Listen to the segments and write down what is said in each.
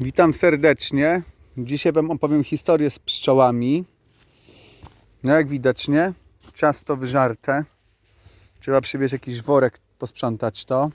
Witam serdecznie. Dzisiaj Wam opowiem historię z pszczołami. No jak widać, nie? Ciasto wyżarte. Trzeba przywieźć jakiś worek, posprzątać to.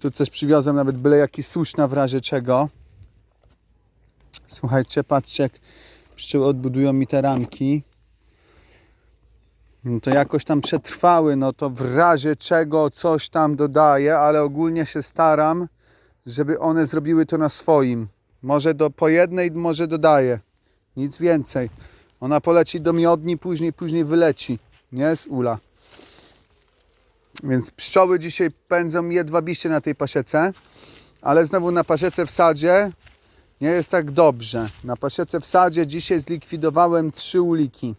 Tu coś przywiozłem, nawet byle jaki suszna w razie czego. Słuchajcie, patrzcie jak pszczoły odbudują mi te ramki. No to jakoś tam przetrwały, no to w razie czego coś tam dodaję, ale ogólnie się staram, żeby one zrobiły to na swoim. Może do, po jednej, może dodaję. Nic więcej. Ona poleci do miodni, później, później wyleci. Nie z ula. Więc pszczoły dzisiaj pędzą jedwabiście na tej pasiece, ale znowu na pasiece w sadzie nie jest tak dobrze. Na pasiece w sadzie dzisiaj zlikwidowałem trzy uliki.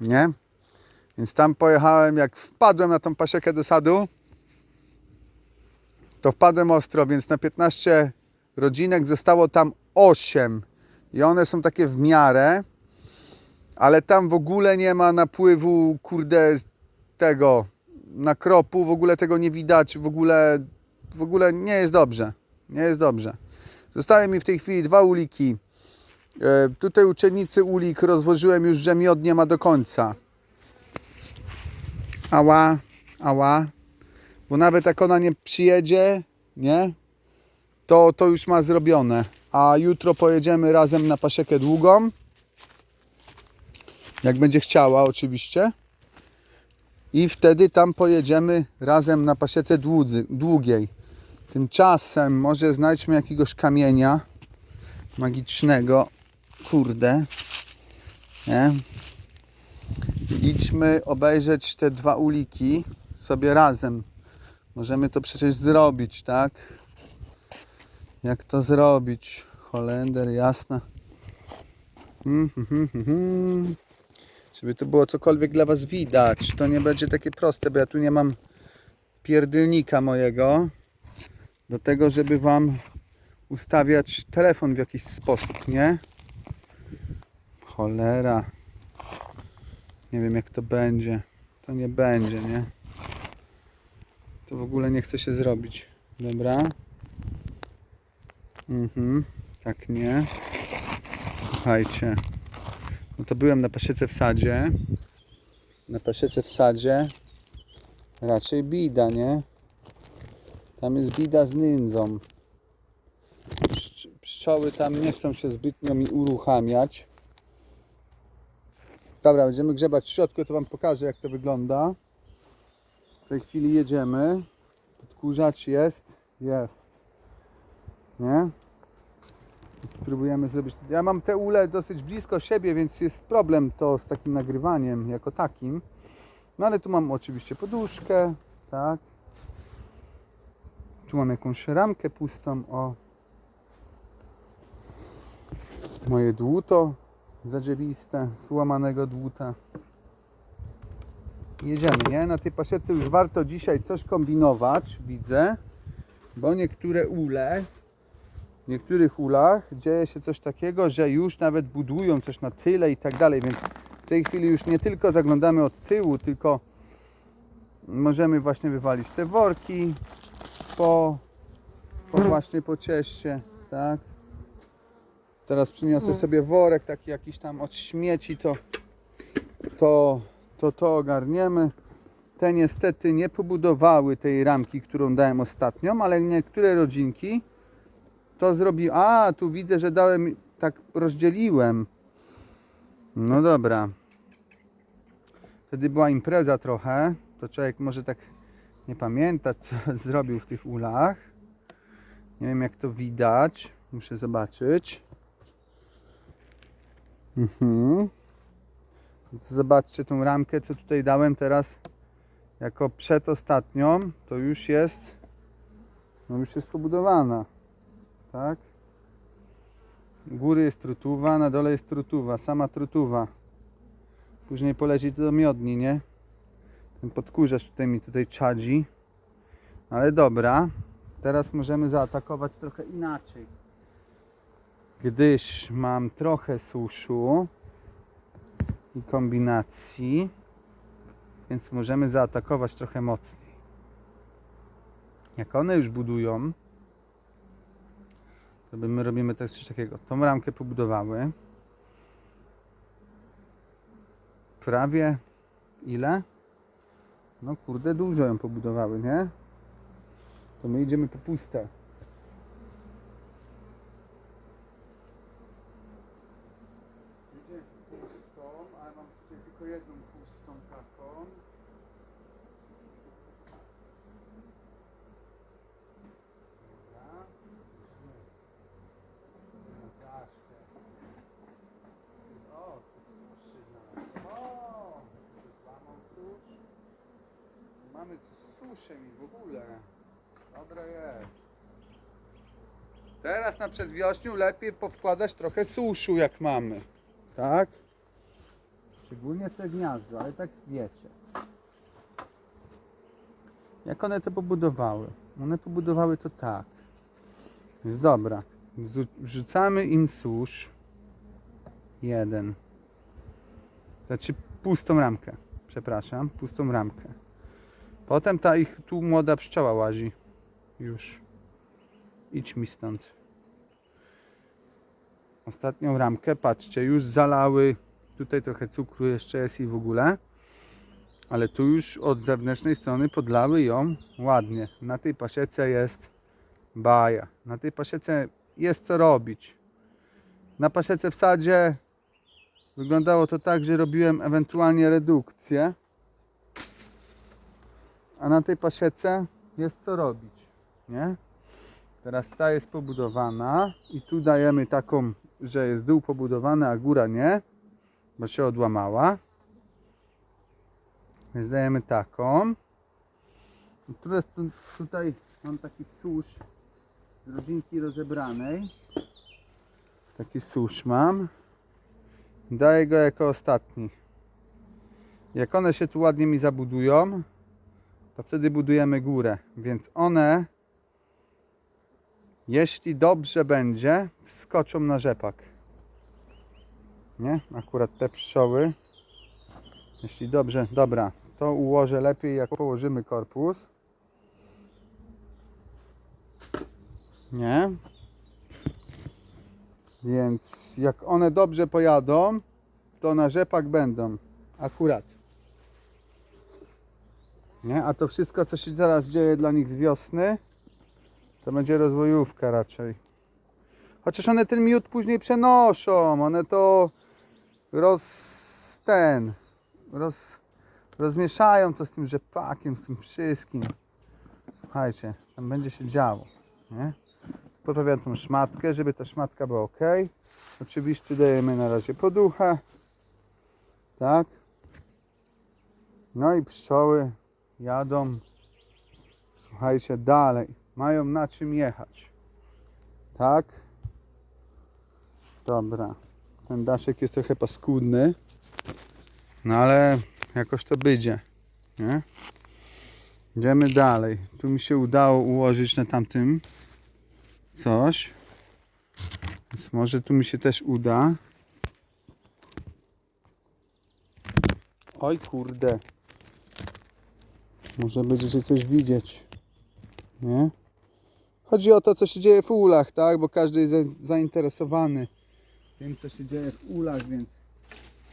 Nie? Więc tam pojechałem, jak wpadłem na tą pasiekę do sadu, to wpadłem ostro, więc na 15 rodzinek zostało tam 8 i one są takie w miarę, ale tam w ogóle nie ma napływu, kurde, tego na kropu, w ogóle tego nie widać, w ogóle, w ogóle nie jest dobrze, nie jest dobrze. Zostały mi w tej chwili dwa uliki. E, tutaj uczennicy ulik rozłożyłem już, że miod nie ma do końca. Ała, ała. Bo nawet jak ona nie przyjedzie, nie? To, to już ma zrobione. A jutro pojedziemy razem na pasiekę długą. Jak będzie chciała oczywiście. I wtedy tam pojedziemy razem na pasiece dłudzy, długiej. Tymczasem może znajdźmy jakiegoś kamienia magicznego. Kurde. Nie? idźmy obejrzeć te dwa uliki sobie razem. Możemy to przecież zrobić, tak? Jak to zrobić? Holender, jasna. Hmm, hmm, hmm. Żeby to było cokolwiek dla Was widać. To nie będzie takie proste, bo ja tu nie mam pierdylnika mojego do tego, żeby Wam ustawiać telefon w jakiś sposób, nie? Cholera. Nie wiem jak to będzie. To nie będzie, nie? To w ogóle nie chce się zrobić. Dobra. Mhm. Tak nie. Słuchajcie. No to byłem na pasiece w sadzie. Na pasiece w sadzie raczej bida, nie? Tam jest bida z nędzą. Pszcz- Pszczoły tam nie chcą się zbytnio mi uruchamiać. Dobra, będziemy grzebać w środku, to Wam pokażę jak to wygląda. W tej chwili jedziemy. Podkurzacz jest. Jest. Nie? Spróbujemy zrobić. Ja mam te ule dosyć blisko siebie, więc jest problem to z takim nagrywaniem jako takim. No ale tu mam oczywiście poduszkę, tak. Tu mam jakąś ramkę pustą, o. Moje dłuto zadziewiste, złamanego dłuta. Jedziemy, nie? Na tej pasiece już warto dzisiaj coś kombinować, widzę, bo niektóre ule, w niektórych ulach dzieje się coś takiego, że już nawet budują coś na tyle i tak dalej, więc w tej chwili już nie tylko zaglądamy od tyłu, tylko możemy właśnie wywalić te worki po, po właśnie po cieście, tak? Teraz przyniosę sobie worek taki jakiś tam od śmieci, to to, to, to ogarniemy. Te niestety nie pobudowały tej ramki, którą dałem ostatnią, ale niektóre rodzinki to zrobiły. A, tu widzę, że dałem, tak rozdzieliłem. No dobra. Wtedy była impreza trochę, to człowiek może tak nie pamiętać, co zrobił w tych ulach. Nie wiem, jak to widać. Muszę zobaczyć. Mhm. Zobaczcie tą ramkę, co tutaj dałem teraz jako przedostatnią. To już jest, no już jest pobudowana. Tak? Góry jest trutuwa, na dole jest trutuwa, sama trutuwa. Później poleci to do miodni, nie? Ten podkurzacz tutaj mi tutaj czadzi. Ale dobra, teraz możemy zaatakować trochę inaczej gdyż mam trochę suszu i kombinacji, więc możemy zaatakować trochę mocniej. Jak one już budują, To my robimy teraz coś takiego. Tą ramkę pobudowały. Prawie ile? No kurde, dużo ją pobudowały, nie? To my idziemy po puste. Idzie pustą, ale mam tutaj tylko jedną pustą taką. Dobra. Na zaszkę. O, tu suszy znalazłem. O, tu złamał susz. Mamy coś z suszem i w ogóle. Dobre jest. Teraz na przedwiośniu lepiej powkładać trochę suszu jak mamy. Tak? Szczególnie te gniazdo, ale tak wiecie. Jak one to pobudowały? One pobudowały to tak. Więc dobra. Wrzucamy im susz. Jeden. Znaczy pustą ramkę. Przepraszam, pustą ramkę. Potem ta ich tu młoda pszczoła łazi. Już. Idź mi stąd. Ostatnią ramkę, patrzcie, już zalały. Tutaj trochę cukru jeszcze jest i w ogóle. Ale tu już od zewnętrznej strony podlały ją ładnie. Na tej pasiece jest baja. Na tej pasiece jest co robić. Na pasiece w sadzie wyglądało to tak, że robiłem ewentualnie redukcję. A na tej pasiece jest co robić, nie? Teraz ta jest pobudowana i tu dajemy taką, że jest dół pobudowany, a góra nie, bo się odłamała. Więc dajemy taką. Teraz tu, tutaj mam taki susz z rodzinki rozebranej. Taki susz mam. Daję go jako ostatni. Jak one się tu ładnie mi zabudują, to wtedy budujemy górę. Więc one, jeśli dobrze będzie, wskoczą na rzepak. Nie? Akurat te pszczoły. Jeśli dobrze, dobra, to ułożę lepiej, jak położymy korpus. Nie? Więc jak one dobrze pojadą, to na rzepak będą. Akurat. Nie? A to wszystko, co się teraz dzieje dla nich z wiosny, to będzie rozwojówka raczej. Chociaż one ten miód później przenoszą, one to roz... ten... Roz, rozmieszają to z tym rzepakiem, z tym wszystkim. Słuchajcie, tam będzie się działo, nie? Poprawiam tą szmatkę, żeby ta szmatka była ok. Oczywiście dajemy na razie poduchę. Tak. No i pszczoły jadą, słuchajcie, dalej. Mają na czym jechać. Tak. Dobra. Ten daszek jest trochę paskudny. No ale jakoś to będzie. Nie? Idziemy dalej. Tu mi się udało ułożyć na tamtym coś. Więc może tu mi się też uda. Oj kurde. Może będziecie coś widzieć. Nie? Chodzi o to, co się dzieje w ulach, tak? Bo każdy jest za- zainteresowany tym, co się dzieje w ulach, więc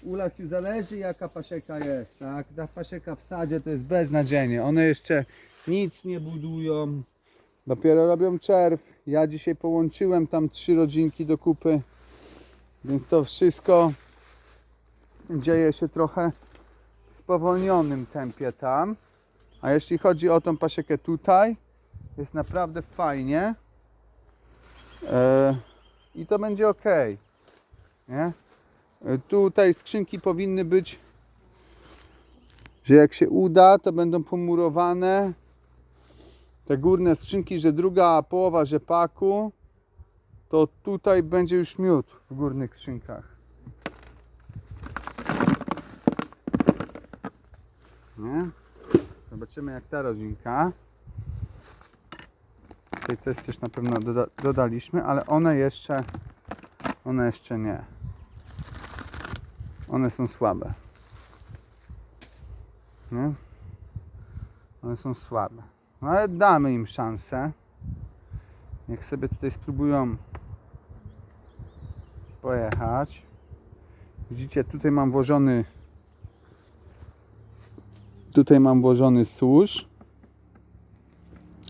w ulach już zależy, jaka pasieka jest, tak? Ta pasieka w sadzie to jest beznadziejnie. One jeszcze nic nie budują. Dopiero robią czerw. Ja dzisiaj połączyłem tam trzy rodzinki do kupy. Więc to wszystko dzieje się trochę w spowolnionym tempie tam. A jeśli chodzi o tą pasiekę tutaj, jest naprawdę fajnie. E, I to będzie ok. Nie? E, Tutaj skrzynki powinny być, że jak się uda, to będą pomurowane te górne skrzynki, że druga połowa rzepaku to tutaj będzie już miód w górnych skrzynkach. Nie? Zobaczymy jak ta rodzinka. Tutaj też coś na pewno doda dodaliśmy, ale one jeszcze one jeszcze nie. One są słabe. Nie? One są słabe. No ale damy im szansę. Niech sobie tutaj spróbują pojechać. Widzicie, tutaj mam włożony tutaj mam włożony służ,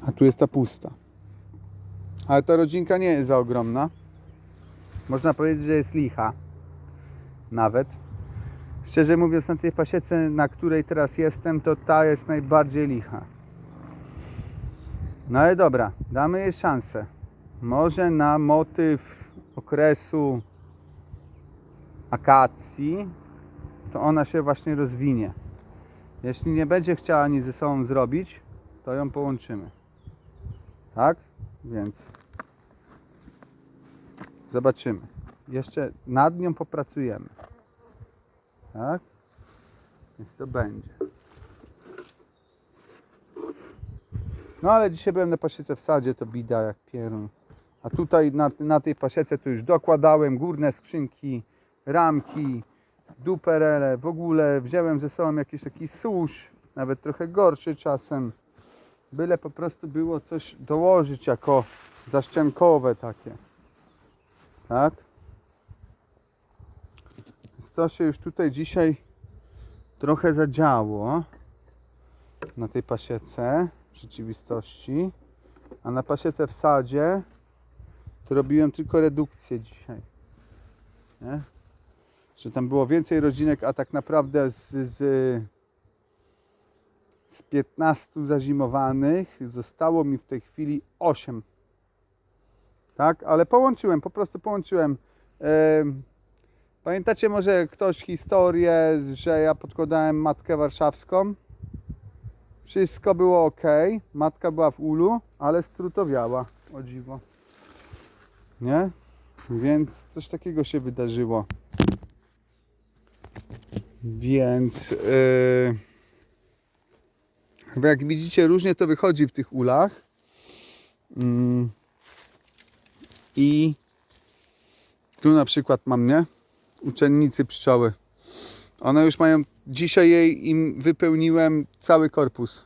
a tu jest ta pusta. Ale ta rodzinka nie jest za ogromna. Można powiedzieć, że jest licha. Nawet. Szczerze mówiąc, na tej pasiece, na której teraz jestem, to ta jest najbardziej licha. No ale dobra, damy jej szansę. Może na motyw okresu akacji, to ona się właśnie rozwinie. Jeśli nie będzie chciała nic ze sobą zrobić, to ją połączymy. Tak? Więc zobaczymy. Jeszcze nad nią popracujemy. Tak? Więc to będzie. No ale dzisiaj byłem na pasiece w sadzie, to bida jak pierun. A tutaj na, na tej pasiece to już dokładałem górne skrzynki, ramki, duperele, w ogóle wziąłem ze sobą jakiś taki susz, nawet trochę gorszy czasem. Byle po prostu było coś dołożyć jako zaszczękowe takie. Tak? To się już tutaj dzisiaj trochę zadziało na tej pasiece w rzeczywistości. A na pasiece w sadzie to robiłem tylko redukcję dzisiaj. Nie? Że tam było więcej rodzinek, a tak naprawdę z, z, z 15 zazimowanych zostało mi w tej chwili 8. Tak, ale połączyłem, po prostu połączyłem. Em, Pamiętacie może ktoś historię, że ja podkładałem matkę warszawską? Wszystko było ok. Matka była w ulu, ale strutowiała. O dziwo. Nie? Więc coś takiego się wydarzyło. Więc yy, jak widzicie, różnie to wychodzi w tych ulach. Mm. I tu na przykład mam, nie? Uczennicy pszczoły. One już mają, dzisiaj jej im wypełniłem cały korpus.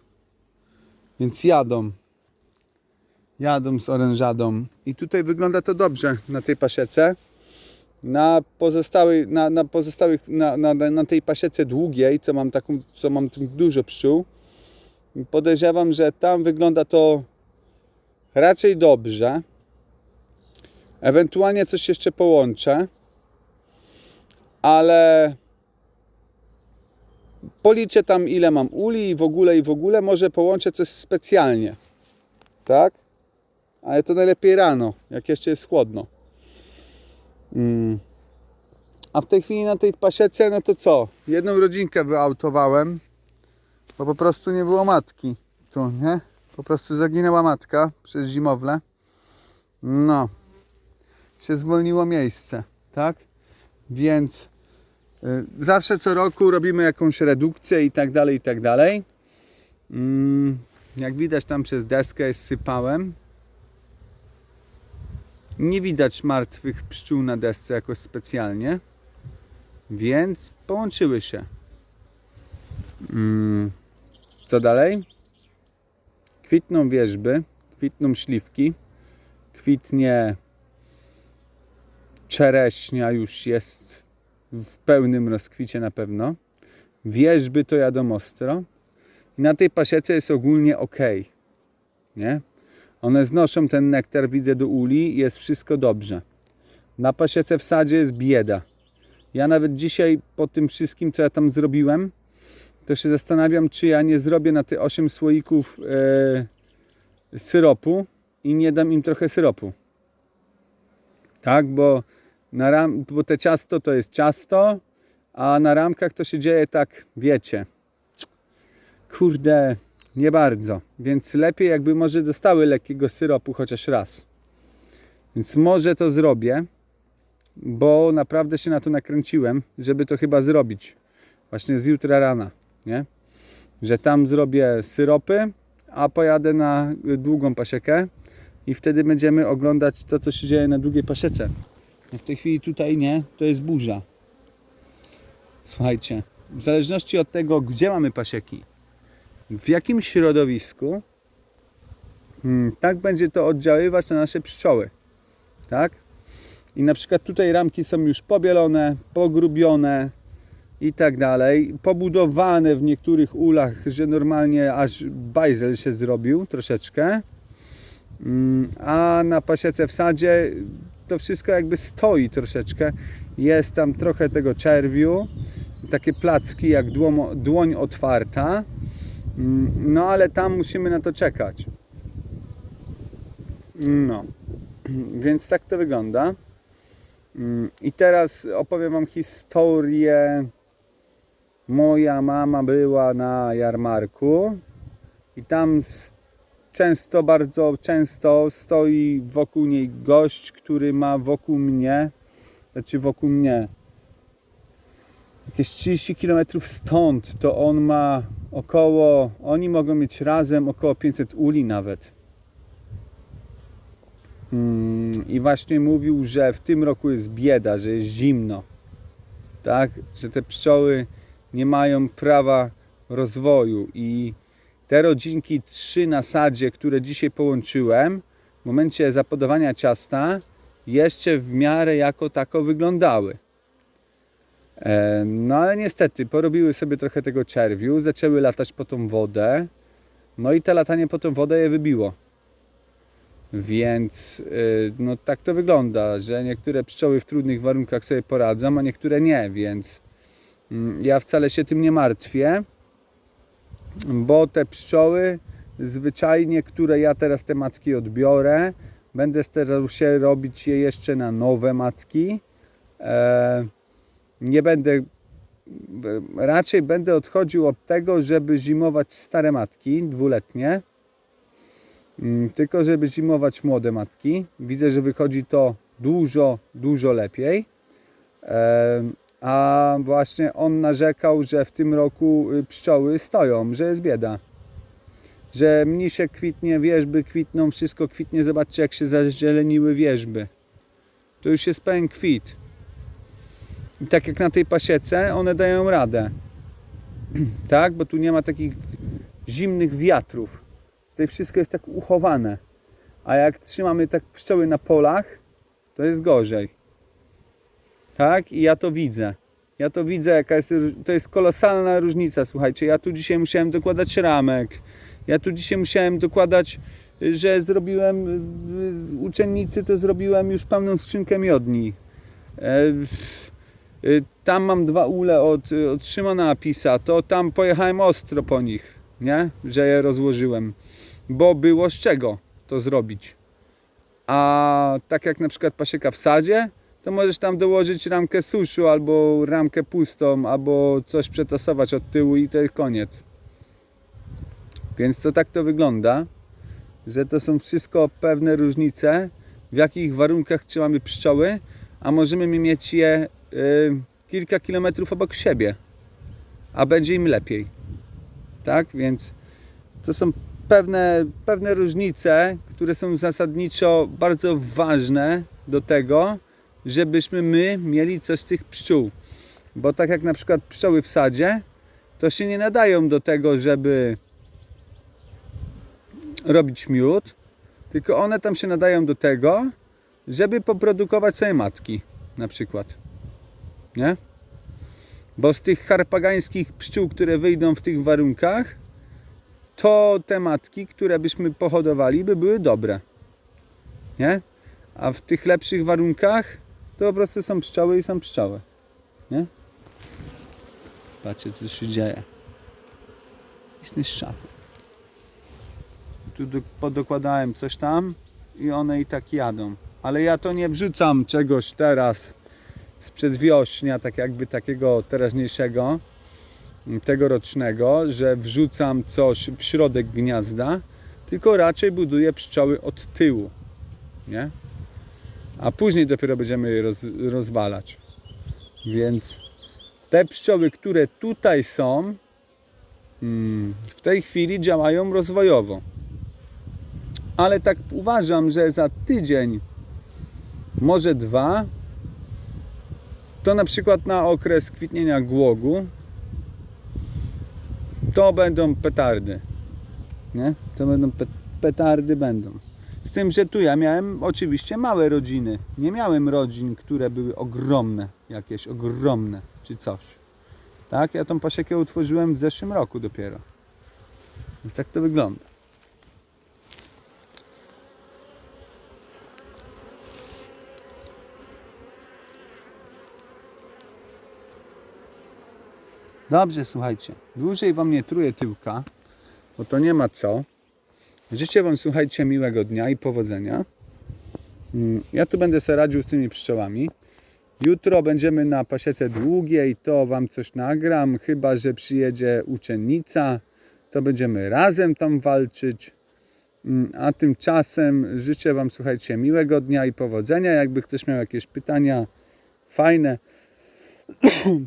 Więc jadą. Jadą z orężadą. I tutaj wygląda to dobrze na tej pasiece. Na pozostałych, na, na pozostałych, na, na, na tej pasiece długiej, co mam taką, co mam dużo pszczół, podejrzewam, że tam wygląda to raczej dobrze. Ewentualnie coś jeszcze połączę, ale policzę tam ile mam uli i w ogóle i w ogóle może połączę coś specjalnie. Tak? Ale to najlepiej rano, jak jeszcze jest chłodno. Mm. A w tej chwili na tej pasiece, no to co? Jedną rodzinkę wyautowałem, bo po prostu nie było matki. Tu, nie? Po prostu zaginęła matka przez zimowle. No. Się zwolniło miejsce, tak? Więc y, zawsze co roku robimy jakąś redukcję i tak dalej, i tak dalej. Mm, jak widać tam przez deskę sypałem. Nie widać martwych pszczół na desce jakoś specjalnie, więc połączyły się. Mm, Co dalej? Kwitną wierzby, kwitną śliwki, kwitnie czereśnia już jest w pełnym rozkwicie na pewno. Wierzby to jadą ostro. I na tej pasiece jest ogólnie ok. Nie? One znoszą ten nektar, widzę, do uli, jest wszystko dobrze. Na pasiece w sadzie jest bieda. Ja nawet dzisiaj, po tym wszystkim, co ja tam zrobiłem, to się zastanawiam, czy ja nie zrobię na te 8 słoików e, syropu i nie dam im trochę syropu. Tak, bo, na ram, bo te ciasto to jest ciasto, a na ramkach to się dzieje tak, wiecie. Kurde, nie bardzo. Więc lepiej jakby może dostały lekkiego syropu chociaż raz. Więc może to zrobię, bo naprawdę się na to nakręciłem, żeby to chyba zrobić. Właśnie z jutra rana, nie? Że tam zrobię syropy, a pojadę na długą pasiekę i wtedy będziemy oglądać to, co się dzieje na długiej pasiece. W tej chwili tutaj nie, to jest burza. Słuchajcie, w zależności od tego, gdzie mamy pasieki, w jakim środowisku, mm, tak będzie to oddziaływać na nasze pszczoły. Tak? I na przykład tutaj ramki są już pobielone, pogrubione i tak dalej. Pobudowane w niektórych ulach, że normalnie aż bajzel się zrobił troszeczkę. Mm, A na pasiece w sadzie to wszystko jakby stoi troszeczkę. Jest tam trochę tego czerwiu, takie placki jak dłoń, dłoń otwarta. Mm, No ale tam musimy na to czekać. No, więc tak to wygląda. Mm, I teraz opowiem Wam historię. Moja mama była na jarmarku i tam często, bardzo często stoi wokół niej gość, który ma wokół mnie, znaczy wokół mnie, jakieś 30 km stąd, to on ma około, oni mogą mieć razem około 500 uli nawet. Mm, I właśnie mówił, że w tym roku jest bieda, że jest zimno. Tak, że te pszczoły nie mają prawa rozwoju i te rodzinki trzy na sadzie, które dzisiaj połączyłem, w momencie zapodowania ciasta jeszcze w miarę jako tako wyglądały. E, No ale niestety porobiły sobie trochę tego czerwiu, zaczęły latać po tą wodę, no i to latanie po tą wodę je wybiło. Więc y, no tak to wygląda, że niektóre pszczoły w trudnych warunkach sobie poradzą, a niektóre nie, więc mm, ja wcale się tym nie martwię, bo te pszczoły zwyczajnie, które ja teraz te matki odbiorę, będę starał się robić je jeszcze na nowe matki. E, nie będę raczej będę odchodził od tego, żeby zimować stare matki dwuletnie. Mm, Tylko żeby zimować młode matki. Widzę, że wychodzi to dużo, dużo lepiej. A właśnie on narzekał, że w tym roku y, pszczoły stoją, że jest bieda. Że mnisze kwitnie, wierzby kwitną, wszystko kwitnie. Zobaczcie, jak się zazieleniły wierzby. To już jest pełen kwit. I tak jak na tej pasiece, one dają radę. tak, bo tu nie ma takich zimnych wiatrów. Tutaj wszystko jest tak uchowane. A jak trzymamy tak pszczoły na polach, to jest gorzej. Tak? I ja to widzę. Ja to widzę, jaka jest, to jest kolosalna różnica. Słuchajcie, ja tu dzisiaj musiałem dokładać ramek. Ja tu dzisiaj musiałem dokładać, że zrobiłem, uczennicy to zrobiłem już pełną skrzynkę miodni. Y, Tam mam dwa ule od, y, od Szymona Apisa, to tam pojechałem ostro po nich, nie? Że je rozłożyłem, bo było z czego to zrobić. A tak jak na przykład pasieka w sadzie, to możesz tam dołożyć ramkę suszu, albo ramkę pustą, albo coś przetasować od tyłu i to jest koniec. Więc to tak to wygląda, że to są wszystko pewne różnice, w jakich warunkach trzymamy pszczoły, a możemy mieć je kilka kilometrów obok siebie, a będzie im lepiej. Tak, więc to są pewne, pewne różnice, które są zasadniczo bardzo ważne do tego, żebyśmy my mieli coś z tych pszczół. Bo tak jak na przykład pszczoły w sadzie, to się nie nadają do tego, żeby robić miód, tylko one tam się nadają do tego, żeby poprodukować sobie matki, na przykład. Nie? Bo z tych harpagańskich pszczół, które wyjdą w tych warunkach, to te matki, które byśmy pohodowali, by były dobre. Nie? A w tych lepszych warunkach to po prostu są pszczoły i są pszczoły. Nie? Patrzcie, co się dzieje. Jest szaty. Tu do, podokładałem coś tam i one i tak jadą. Ale ja to nie wrzucam czegoś teraz sprzed wiośnia, tak jakby takiego teraźniejszego, tegorocznego, że wrzucam coś w środek gniazda, tylko raczej buduję pszczoły od tyłu, nie? A później dopiero będziemy je roz, rozwalać. Więc te pszczoły, które tutaj są, mm, w tej chwili działają rozwojowo. Ale tak uważam, że za tydzień, może dwa, to na przykład na okres kwitnienia głogu, to będą petardy. Nie? To będą pe- petardy będą. Z tym, że tu ja miałem oczywiście małe rodziny. Nie miałem rodzin, które były ogromne, jakieś ogromne, czy coś. Tak, ja tą pasiekę utworzyłem w zeszłym roku dopiero. Więc tak to wygląda. Dobrze, słuchajcie. Dłużej wam nie truję tyłka, bo to nie ma co. Życzę wam, słuchajcie, miłego dnia i powodzenia. Mm, Ja tu będę sobie radził z tymi pszczołami. Jutro będziemy na pasiece długiej, to wam coś nagram, chyba że przyjedzie uczennica, to będziemy razem tam walczyć. Mm, A tymczasem życzę wam, słuchajcie, miłego dnia i powodzenia. Jakby ktoś miał jakieś pytania fajne,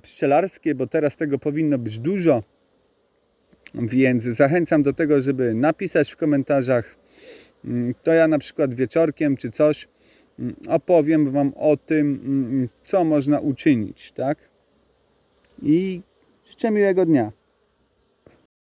pszczelarskie, bo teraz tego powinno być dużo. Więc zachęcam do tego, żeby napisać w komentarzach. Mm, To ja na przykład wieczorkiem czy coś mm, opowiem Wam o tym, mm, co można uczynić, tak? I życzę miłego dnia.